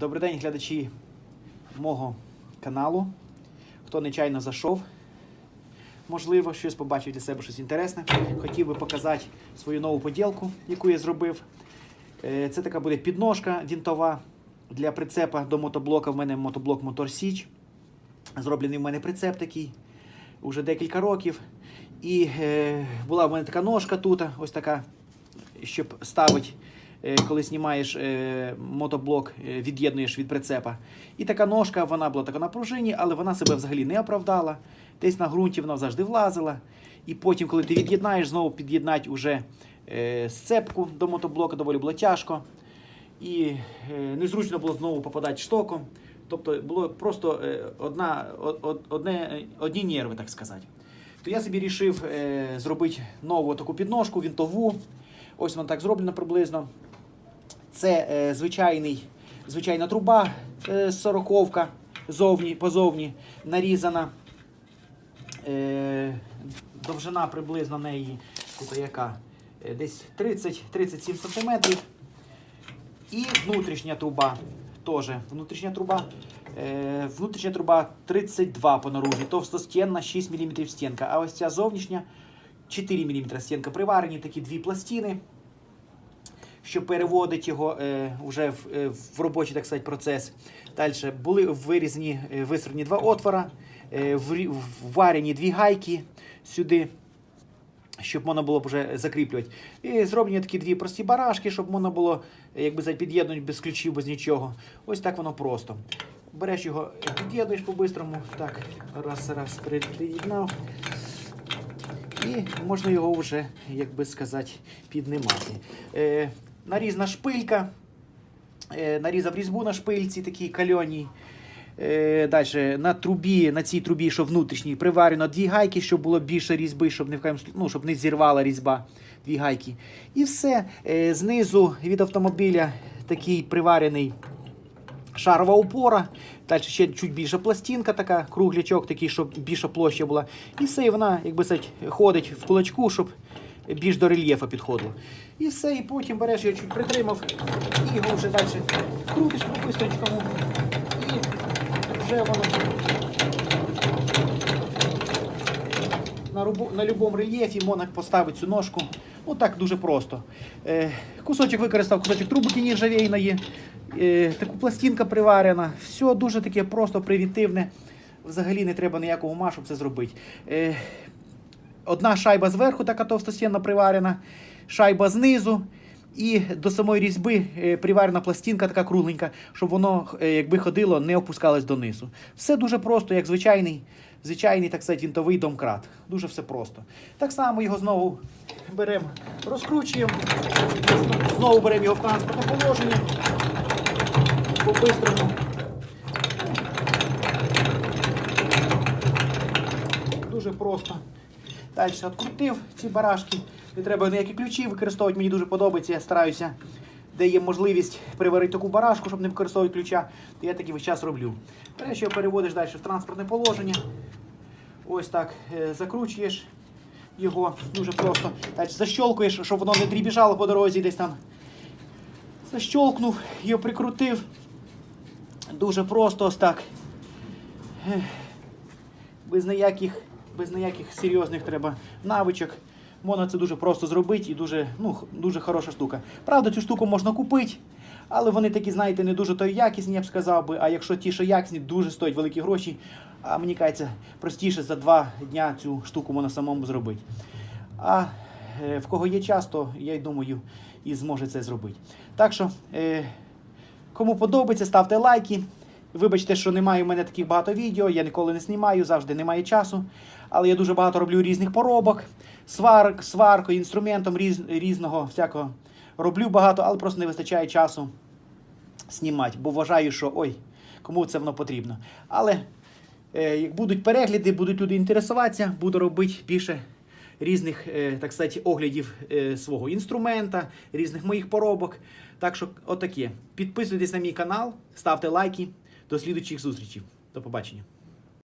Добрий день, глядачі мого каналу. Хто нечайно зайшов, можливо, щось побачив для себе щось інтересне. Хотів би показати свою нову поділку, яку я зробив. Е, Це така буде підножка вінтова для прицепа до мотоблока. В мене мотоблок Мотор Січ. Зроблений в мене прицеп такий уже декілька років. І е, була в мене така ножка тут, ось така, щоб ставити, коли знімаєш е, мотоблок, е, від'єднуєш від прицепа. І така ножка, вона була така на пружині, але вона себе взагалі не оправдала. Десь на ґрунті вона завжди влазила. І потім, коли ти від'єднаєш, знову під'єднати уже е, сцепку до мотоблока доволі було тяжко. І е, незручно було знову попадати штоком. Тобто було просто е, одна, од- од- одне, е, одні нерви, так сказати. То я собі вирішив е, зробити нову таку підножку, вінтову. Ось вона так зроблена приблизно. Це е, звичайний, звичайна труба е, сороковка зовні, позовні нарізана. Е, довжина приблизно неї тут яка? Е, десь 30-37 см. І внутрішня труба теж. Внутрішня труба. Е, внутрішня труба 32 по наружі, товстостінна 6 мм стінка. А ось ця зовнішня 4 мм стінка. Приварені такі дві пластини, що переводить його е, вже в, е, в робочий так сказати, процес. Далі були вирізані, е, висрані два отвора, врі- дві гайки сюди щоб можна було вже закріплювати. І зроблені такі дві прості барашки, щоб можна було якби під'єднувати без ключів, без нічого. Ось так воно просто. Береш його, під'єднуєш по-бистрому. Так, раз, раз, під'єднав. І можна його вже, як би сказати, піднімати. Нарізна шпилька. Е, нарізав різьбу на шпильці, такій кальоній. Е, Далі на трубі, на цій трубі, що внутрішній, приварено дві гайки, щоб було більше різьби, щоб не, ну, щоб не зірвала різьба. Дві гайки. І все. Е, Знизу від автомобіля такий приварений шарова опора. Далі ще чуть більша пластинка, така, круглячок, такий, щоб більша площа була. І все, і вона, якби сказати, ходить в кулачку, щоб більш до рельєфу підходило. І все, і потім береш його чуть притримав, і його вже далі крутиш по бистрочкому. І вже воно на, рубу, на будь-якому рельєфі можна поставити цю ножку. Ну так дуже просто. Е, кусочок використав, кусочок трубки нержавійної, е, таку пластинка приварена. Все дуже таке просто примітивне. Взагалі не треба ніякого щоб це зробити. Е, одна шайба зверху, така товстостінна приварена, шайба знизу. І до самої різьби е, приварена пластинка така кругленька, щоб воно, е, якби ходило, не опускалось донизу. Все дуже просто, як звичайний, звичайний так сказати, вінтовий домкрат. Дуже все просто. Так само його знову беремо, розкручуємо, знову беремо його в транспортне положення. По-бистрому. Дуже просто. Далі відкрутив ці барашки. Не треба ніякі ключі використовувати. Мені дуже подобається. Я стараюся, де є можливість приварити таку барашку, щоб не використовувати ключа, то я таки весь час роблю. Береш його переводиш далі в транспортне положення. Ось так е, закручуєш його дуже просто. Далі защолкуєш, щоб воно не дрібіжало по дорозі десь там. Защолкнув, його прикрутив. Дуже просто ось так. Без ніяких, без ніяких серйозних треба навичок. Можна це дуже просто зробити і дуже, ну, дуже хороша штука. Правда, цю штуку можна купити, але вони такі, знаєте, не дуже то якісні, я б сказав би. А якщо ті, що якісні, дуже стоять великі гроші. А мені кажеться, простіше за два дня цю штуку можна самому зробити. А е, в кого є час, то я й думаю, і зможе це зробити. Так що, е, Кому подобається, ставте лайки. Вибачте, що немає в мене таких багато відео, я ніколи не знімаю, завжди немає часу. Але я дуже багато роблю різних поробок, сварок, сваркою, інструментом різ, різного всякого. Роблю багато, але просто не вистачає часу знімати, бо вважаю, що ой, кому це воно потрібно. Але е, будуть перегляди, будуть люди інтересуватися, буду робити більше різних, е, так сказати, оглядів е, свого інструмента, різних моїх поробок. Так що, отаке. Підписуйтесь на мій канал, ставте лайки. До слідуючих зустрічей. До побачення.